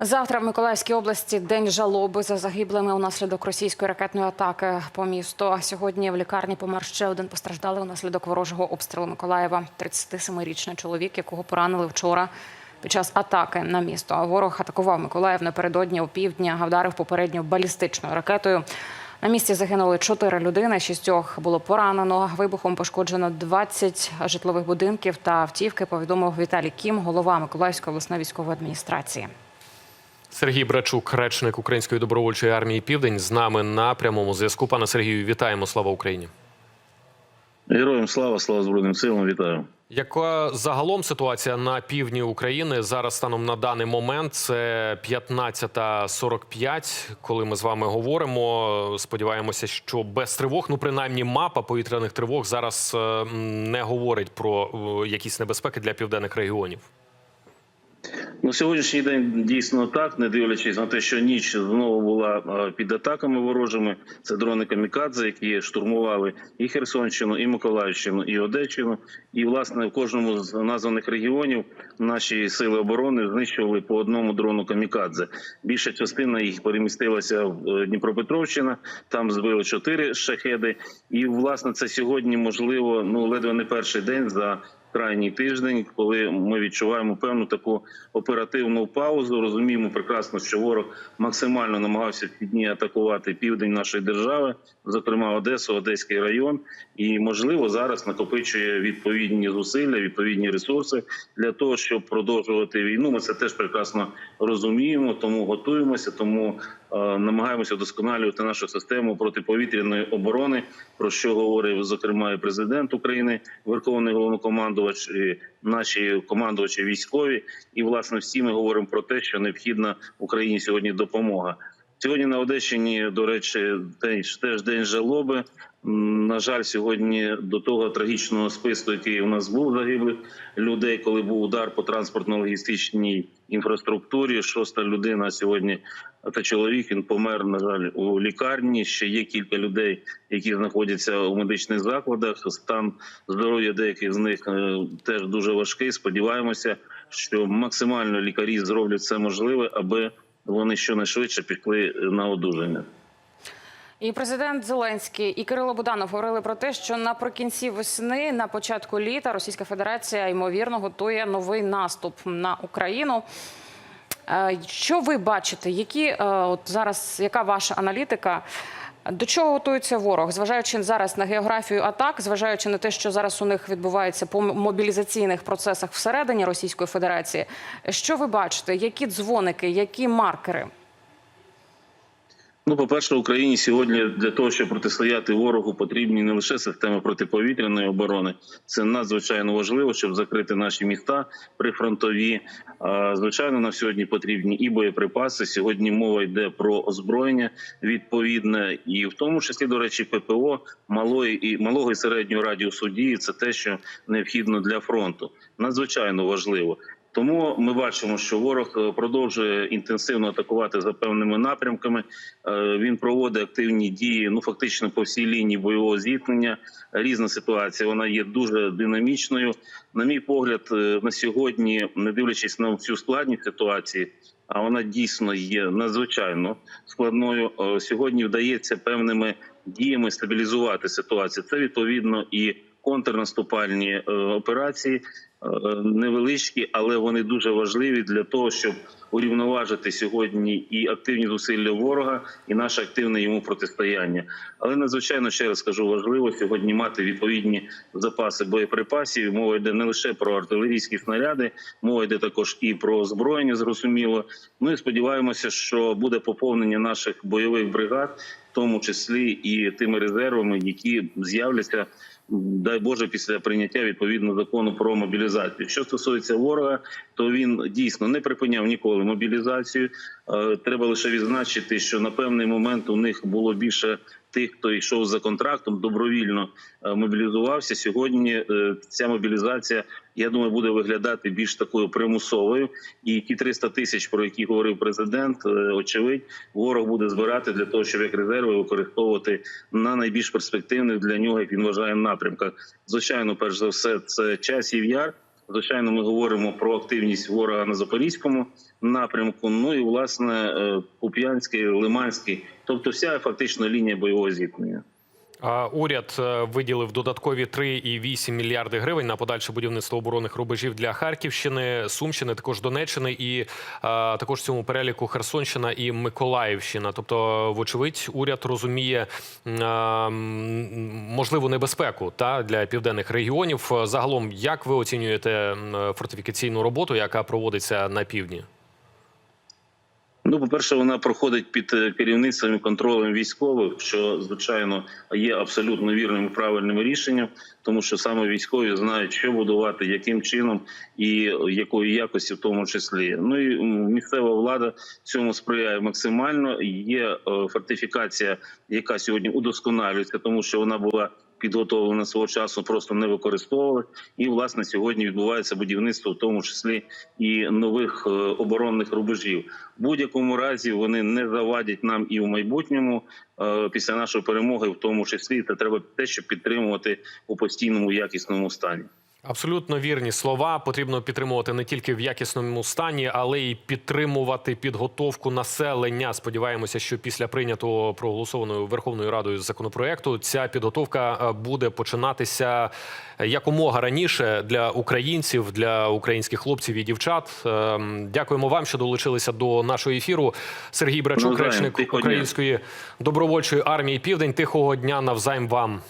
Завтра в Миколаївській області день жалоби за загиблими унаслідок російської ракетної атаки по місту. Сьогодні в лікарні помер ще один постраждалий унаслідок ворожого обстрілу Миколаєва. 37-річний чоловік, якого поранили вчора під час атаки на місто. Ворог атакував Миколаїв напередодні опівдня, вдарив попередньо балістичною ракетою. На місці загинули чотири людини, шістьох було поранено. Вибухом пошкоджено 20 житлових будинків та автівки. Повідомив Віталій Кім, голова Миколаївської обласної військової адміністрації. Сергій Брачук, речник Української добровольчої армії Південь, з нами на прямому зв'язку. Пане Сергію, вітаємо! Слава Україні! Героям слава, слава Збройним силам, вітаю. Яка загалом ситуація на півдні України зараз станом на даний момент? Це 15.45, коли ми з вами говоримо. Сподіваємося, що без тривог, ну принаймні, мапа повітряних тривог зараз е, не говорить про е, якісь небезпеки для південних регіонів. Ну, сьогоднішній день дійсно так, не дивлячись на те, що ніч знову була е, під атаками ворожими. Це дрони камікадзе, які штурмували і Херсонщину, і Миколаївщину, і Одещину. І власне в кожному з названих регіонів наші сили оборони знищували по одному дрону камікадзе. Більша частина їх перемістилася в е, Дніпропетровщина. Там збили чотири шахеди. І власне це сьогодні можливо ну ледве не перший день за крайній тиждень, коли ми відчуваємо певну таку оперативну паузу. Розуміємо прекрасно, що ворог максимально намагався в ці дні атакувати південь нашої держави, зокрема Одесу, Одеський район, і можливо зараз накопичує відповідні зусилля, відповідні ресурси для того, щоб продовжувати війну. Ми це теж прекрасно розуміємо, тому готуємося, тому е, намагаємося вдосконалювати нашу систему протиповітряної оборони, про що говорив зокрема і президент України, Верховний головнокомандувач, і наші командувачі військові. І власне всі ми говоримо про те, що необхідна Україні сьогодні допомога. Сьогодні на Одещині, до речі, теж день жалоби. На жаль, сьогодні до того трагічного списку, який у нас був загиблих людей, коли був удар по транспортно-логістичній інфраструктурі. Шоста людина сьогодні та чоловік він помер. На жаль, у лікарні. Ще є кілька людей, які знаходяться у медичних закладах. Стан здоров'я деяких з них е, теж дуже важкий. Сподіваємося, що максимально лікарі зроблять все можливе, аби вони щонайшвидше пішли на одужання. І президент Зеленський і Кирило Буданов говорили про те, що наприкінці весни, на початку літа, Російська Федерація ймовірно готує новий наступ на Україну. Е, Що ви бачите? Які е, от зараз яка ваша аналітика? До чого готується ворог, зважаючи зараз на географію атак, зважаючи на те, що зараз у них відбувається по мобілізаційних процесах всередині Російської Федерації, що ви бачите? Які дзвоники, які маркери? Ну, по перше, Україні сьогодні для того, щоб протистояти ворогу, потрібні не лише системи протиповітряної оборони. Це надзвичайно важливо, щоб закрити наші міста прифронтові. Звичайно, нам сьогодні потрібні і боєприпаси. Сьогодні мова йде про озброєння відповідне, і в тому числі, до речі, ППО малої і малого і середнього радіусу дії. Це те, що необхідно для фронту. Надзвичайно важливо. Тому ми бачимо, що ворог е, продовжує інтенсивно атакувати за певними напрямками. Е, Він проводить активні дії. Ну фактично по всій лінії бойового зіткнення. Різна ситуація. Вона є дуже динамічною. На мій погляд, е, на сьогодні, не дивлячись на цю складність ситуації, а вона дійсно є надзвичайно складною. Сьогодні вдається певними діями стабілізувати ситуацію. Це відповідно і контрнаступальні операції невеличкі, але вони дуже важливі для того, щоб урівноважити сьогодні і активні зусилля ворога, і наше активне йому протистояння. Але надзвичайно ще раз скажу, важливо сьогодні мати відповідні запаси боєприпасів. Мова йде не лише про артилерійські снаряди, мова йде також і про озброєння. Зрозуміло. Ну і сподіваємося, що буде поповнення наших бойових бригад, в тому числі і тими резервами, які з'являться дай Боже, після прийняття відповідно закону про мобілізацію. Що стосується ворога, то він дійсно не припиняв ніколи мобілізацію. Е, Треба лише відзначити, що на певний момент у них було більше тих, хто йшов за контрактом, добровільно е, мобілізувався. Сьогодні е, ця мобілізація, я думаю, буде виглядати більш такою примусовою. І ті 300 тисяч, про які говорив президент, очевидь, ворог буде збирати для того, щоб як резерви використовувати на найбільш перспективних для нього, як він вважає, напрямках. Звичайно, перш за все, це часів яр. Звичайно, ми говоримо про активність ворога на запорізькому напрямку. Ну і власне е, Куп'янський, Лиманський, тобто вся фактично лінія бойового зіткнення. Уряд е, виділив додаткові 3,8 мільярди гривень на подальше будівництво оборонних рубежів для Харківщини, Сумщини, також Донеччини і а, також в цьому переліку Херсонщина і Миколаївщина. Тобто, вочевидь, уряд розуміє а, можливу небезпеку та для південних регіонів. Загалом, як ви оцінюєте фортифікаційну роботу, яка проводиться на півдні? Ну, по-перше, вона проходить під е, керівництвом і контролем військових, що звичайно є абсолютно вірним і правильним рішенням, тому що саме військові знають, що будувати, яким чином і якої якості, в тому числі. Ну і місцева влада цьому сприяє максимально. Є е, фортифікація, яка сьогодні удосконалюється, тому що вона була. Підготовлена свого часу, просто не використовували, і власне сьогодні відбувається будівництво, в тому числі і нових е, оборонних рубежів. В будь-якому разі вони не завадять нам і в майбутньому е, після нашої перемоги, в тому числі це треба те, щоб підтримувати у постійному якісному стані. Абсолютно вірні слова. Потрібно підтримувати не тільки в якісному стані, але й підтримувати підготовку населення. Сподіваємося, що після прийнятого проголосованою Верховною Радою законопроекту ця підготовка е, буде починатися якомога раніше для українців, для українських хлопців і дівчат. Ем, Дякуємо вам, що долучилися до нашого ефіру. Сергій Брачук, речник української добровольчої армії Південь. Тихого дня навзаєм вам.